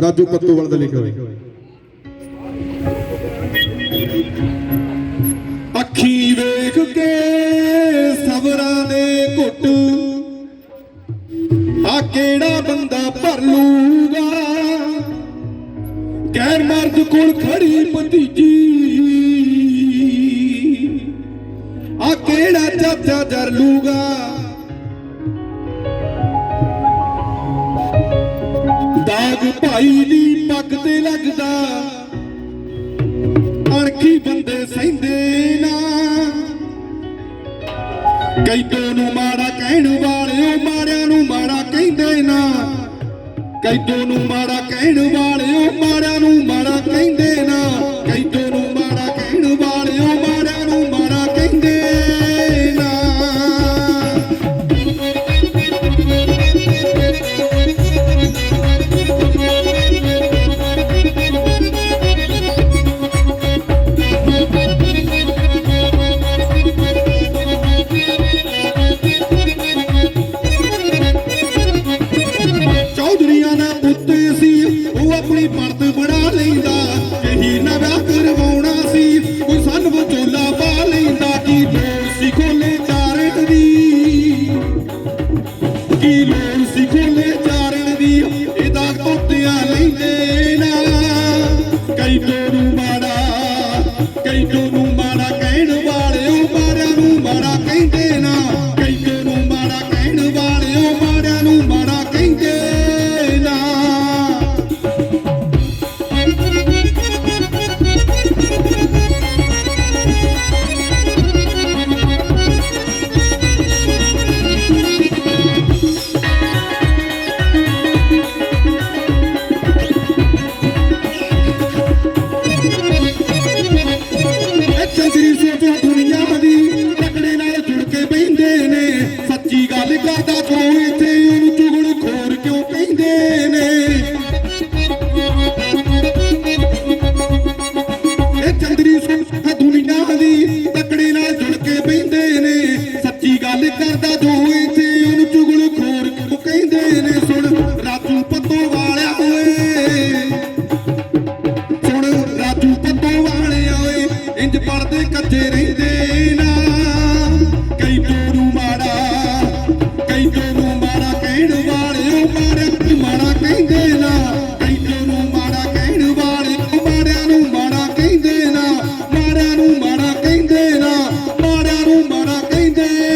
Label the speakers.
Speaker 1: ਰਾਜੂ ਪੱਤੂਵਾਲ ਦੇ ਲਿਖੇ ਹੋਏ। ਅੱਖੀ ਵੇਖ ਕੇ ਸਬਰਾਂ ਦੇ ਘੁੱਟ। ਆ ਕਿਹੜਾ ਬੰਦਾ ਭਰ ਲੂਗਾ? ਗੈਰ ਮਰਦ ਕੋਲ ਖੜੀ ਭਤੀਜੀ। ਆ ਕਿਹੜਾ ਚਾਚਾ ਜਰ ਲੂਗਾ? ਦਾਗ ਭਾਈ ਦੀ ਪੱਗ ਤੇ ਲੱਗਦਾ। ਅਣਖੀ ਬੰਦੇ ਸਹਿੰਦੇ ਨਾ। ਕੈਦੋਂ ਨੂੰ ਮਾੜਾ ਕਹਿਣ ਵਾਲਿਓ ਮਾੜਿਆਂ ਨੂੰ ਮਾੜਾ ਕਹਿੰਦੇ ਨਾ। ਕੈਦੋਂ ਨੂੰ ਮਾੜਾ ਕਹਿਣ ਵਾਲਿਓ ਮਾੜਿਆਂ ਨੂੰ ਮਾੜਾ ਕਹਿੰਦੇ ਨਾ। ਕੈਦੋਂ ਨੂੰ ਕਈ ਕਿਉਂ ਨੂੰ ਮਾੜਾ ਕਹਿਣ ਵਾਲਿਓ ਮਾਰਿਆਂ ਨੂੰ ਮਾੜਾ ਕਹਿੰਦੇ ਨਾ। ਕਈ ਅੱਜ ਗਾਦਾ ਖਾਵੇ ਤੇ ਚੁਗਲ ਖੋਰ ਕਿਉਂ ਕਹਿੰਦੇ ਨੇ? ਜੁੜ ਕੇ ਬੈਂਦੇ ਨੇ। ਸੱਚੀ ਗੱਲ ਕਰਦਾ ਜੋ ਹੋਏ ਤੇ ਉਹਨੂੰ ਚੁਗਲ ਖੋਰ ਕਿਉਂ ਕਹਿੰਦੇ ਨੇ? ਸੁਣ, ਰਾਜੂ ਪੱਤੋ ਵਾਲਿਆ ਓਏ। ਸੁਣ, ਰਾਜੂ ਪੱਤੋ ਵਾਲਿਆ ਓਏ, ਇੰਜ ਪੜਦੇ ਕੱਚੇ ਰਹਿੰਦੇ Indeed.